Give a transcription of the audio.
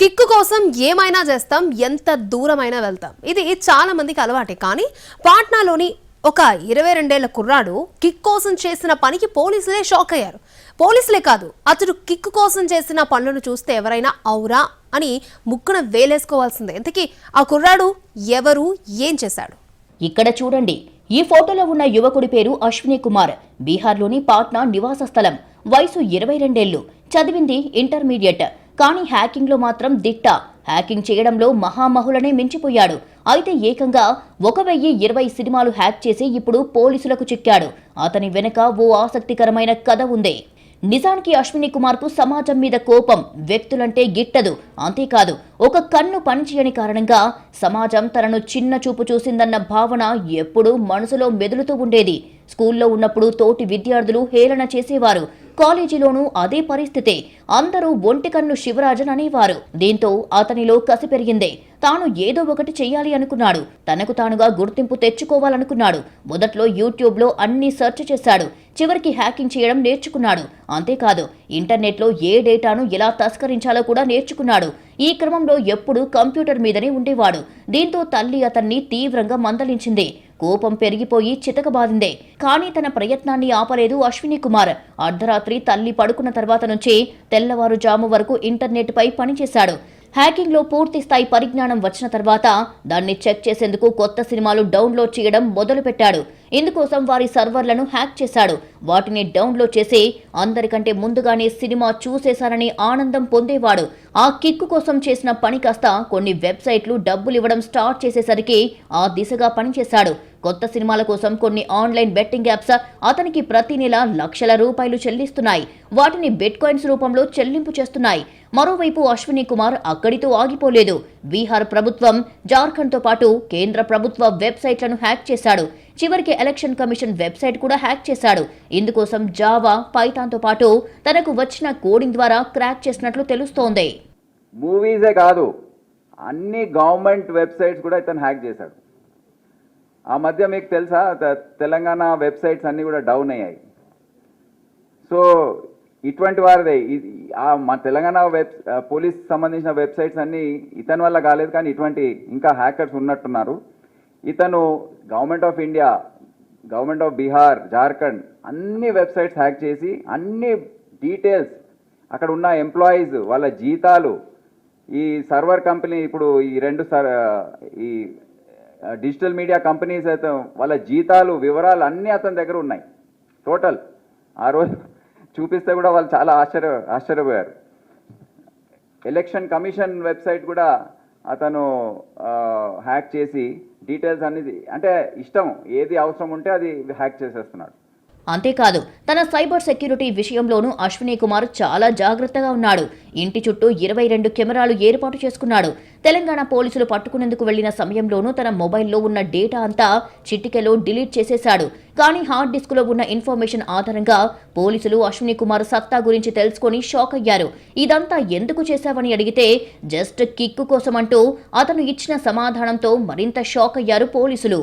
Kick కోసం ఏమైనా చేస్తాం ఎంత దూరమైనా వెళ్తాం. ఇది చాలా మందికి అలవాటే. కానీ పాట్నాలోని ఒక ఇరవై రెండేళ్ళ కుర్రాడు కిక్ కోసం చేసిన పనికి పోలీసులే షాక్ అయ్యారు. పోలీసులే కాదు అతడు కిక్ కోసం చేసిన పనులను చూస్తే ఎవరైనా అవురా అని ముక్కున వేలేసుకోవాల్సిందే. ఇంతకీ ఆ కుర్రాడు ఎవరు ఏం చేశాడు? ఇక్కడ చూడండి. ఈ ఫోటోలో ఉన్న యువకుడి పేరు అశ్విని కుమార్. బీహార్లోని పాట్నా నివాస స్థలం వయసు ఇరవై రెండేళ్ళు చదివింది ఇంటర్మీడియట్. కానీ హ్యాకింగ్లో మాత్రం దిట్ట. హ్యాకింగ్ చేయడంలో మహామహులనే మించిపోయాడు. అయితే ఏకంగా ఒక వెయ్యి ఇరవై సినిమాలు హ్యాక్ చేసి ఇప్పుడు పోలీసులకు చిక్కాడు. అతని వెనుక ఓ ఆసక్తికరమైన కథ ఉంది. నిజానికి అశ్విని కుమార్కు సమాజం మీద కోపం వ్యక్తులంటే గిట్టదు. అంతేకాదు ఒక కన్ను పనిచేయని కారణంగా సమాజం తనను చిన్న చూపు చూసిందన్న భావన ఎప్పుడూ మనసులో మెదులుతూ ఉండేది. స్కూల్లో ఉన్నప్పుడు తోటి విద్యార్థులు హేళన చేసేవారు. కాలేజీలోనూ అదే పరిస్థితే అందరూ ఒంటి కన్ను శివరాజన్ అనేవారు. దీంతో అతనిలో కసి పెరిగింది. తాను ఏదో ఒకటి చేయాలి అనుకున్నాడు. తనకు తానుగా గుర్తింపు తెచ్చుకోవాలనుకున్నాడు. మొదట్లో యూట్యూబ్లో అన్ని సెర్చ్ చేశాడు. చివరికి హ్యాకింగ్ చేయడం నేర్చుకున్నాడు. అంతేకాదు ఇంటర్నెట్లో ఏ డేటాను ఎలా తస్కరించాలో కూడా నేర్చుకున్నాడు. ఈ క్రమంలో ఎప్పుడూ కంప్యూటర్ మీదనే ఉండేవాడు. దీంతో తల్లి అతన్ని తీవ్రంగా మందలించింది. కోపం పెరిగిపోయి చితకబాదిందే కానీ తన ప్రయత్నాన్ని ఆపలేదు అశ్విని కుమార్. అర్ధరాత్రి తల్లి పడుకున్న తర్వాత నుంచి తెల్లవారుజాము వరకు ఇంటర్నెట్ పై పనిచేశాడు. హ్యాకింగ్లో పూర్తి స్థాయి పరిజ్ఞానం వచ్చిన తర్వాత దాన్ని చెక్ చేసేందుకు కొత్త సినిమాలు డౌన్లోడ్ చేయడం మొదలుపెట్టాడు. ఇందుకోసం వారి సర్వర్లను హ్యాక్ చేశాడు. వాటిని డౌన్లోడ్ చేసి అందరికంటే ముందుగానే సినిమా చూసేశారని ఆనందం పొందేవాడు. ఆ కిక్కు కోసం చేసిన పని కాస్త కొన్ని వెబ్సైట్లు డబ్బులు ఇవ్వడం స్టార్ట్ చేసేసరికి ఆ దిశగా పనిచేశాడు. కొత్త సినిమాల కోసం కొన్ని ఆన్లైన్ బెట్టింగ్ యాప్స్ అతనికి ప్రతి నెల లక్షల రూపాయలు చెల్లిస్తున్నాయి. వాటిని బిట్ కాయిన్స్ రూపంలో చెల్లింపు చేస్తున్నాయి. మరోవైపు అశ్విని కుమార్ అక్కడితో ఆగిపోలేదు. బీహార్ ప్రభుత్వం జార్ఖండ్తో పాటు కేంద్ర ప్రభుత్వ వెబ్సైట్లను హ్యాక్ చేశాడు. చివరికి ఎలక్షన్ కమిషన్ వెబ్సైట్ కూడా హ్యాక్ చేశాడు. ఇందుకోసం జావా పైథాన్తో పాటు తనకు వచ్చిన కోడింగ్ ద్వారా క్రాక్ చేసినట్లు తెలుస్తోంది. మూవీసే కాదు. అన్ని గవర్నమెంట్ వెబ్సైట్స్ కూడా ఇతను హ్యాక్ చేశాడు. ఆ మధ్య మీకు తెలుసా? తెలంగాణ వెబ్సైట్స్ అన్నీ కూడా డౌన్ అయ్యాయి. సో ఇటువంటి వారిదే ఆ మా తెలంగాణ వెబ్ పోలీస్ సంబంధించిన వెబ్సైట్స్ అన్నీ ఇతని వల్ల కాలేదు కానీ ఇటువంటి ఇంకా హ్యాకర్స్ ఉన్నట్టున్నారు. ఇతను government of India government of Bihar Jharkhand అన్ని వెబ్సైట్స్ హ్యాక్ చేసి అన్ని డీటెయిల్స్ అక్కడ ఉన్న ఎంప్లాయీస్ వాళ్ళ జీతాలు ఈ సర్వర్ కంపెనీ ఇప్పుడు ఈ రెండు సర్ ఈ డిజిటల్ మీడియా కంపెనీస్ అయితే వాళ్ళ జీతాలు వివరాలు అన్నీ అతని దగ్గర ఉన్నాయి. టోటల్ ఆ రోజు చూపిస్తే కూడా వాళ్ళు చాలా ఆశ్చర్య ఆశ్చర్యపోయారు. ఎలక్షన్ కమిషన్ వెబ్సైట్ కూడా అతను హ్యాక్ చేసి డీటెయిల్స్ అనేది అంటే ఇష్టం ఏది అవసరం ఉంటే అది హ్యాక్ చేసేస్తున్నాడు. అంతేకాదు తన సైబర్ సెక్యూరిటీ విషయంలోనూ అశ్విని కుమార్ చాలా జాగ్రత్తగా ఉన్నాడు. ఇంటి చుట్టూ ఇరవై రెండు కెమెరాలు ఏర్పాటు చేసుకున్నాడు. తెలంగాణ పోలీసులు పట్టుకునేందుకు వెళ్ళిన సమయంలోనూ తన మొబైల్లో ఉన్న డేటా అంతా చిటికెలో డిలీట్ చేసేశాడు. కానీ హార్డ్ డిస్క్లో ఉన్న ఇన్ఫర్మేషన్ ఆధారంగా పోలీసులు అశ్విని కుమార్ సత్తా గురించి తెలుసుకొని షాక్ అయ్యారు. ఇదంతా ఎందుకు చేశావని అడిగితే జస్ట్ కిక్కు కోసమంటూ అతను ఇచ్చిన సమాధానంతో మరింత షాక్ అయ్యారు పోలీసులు.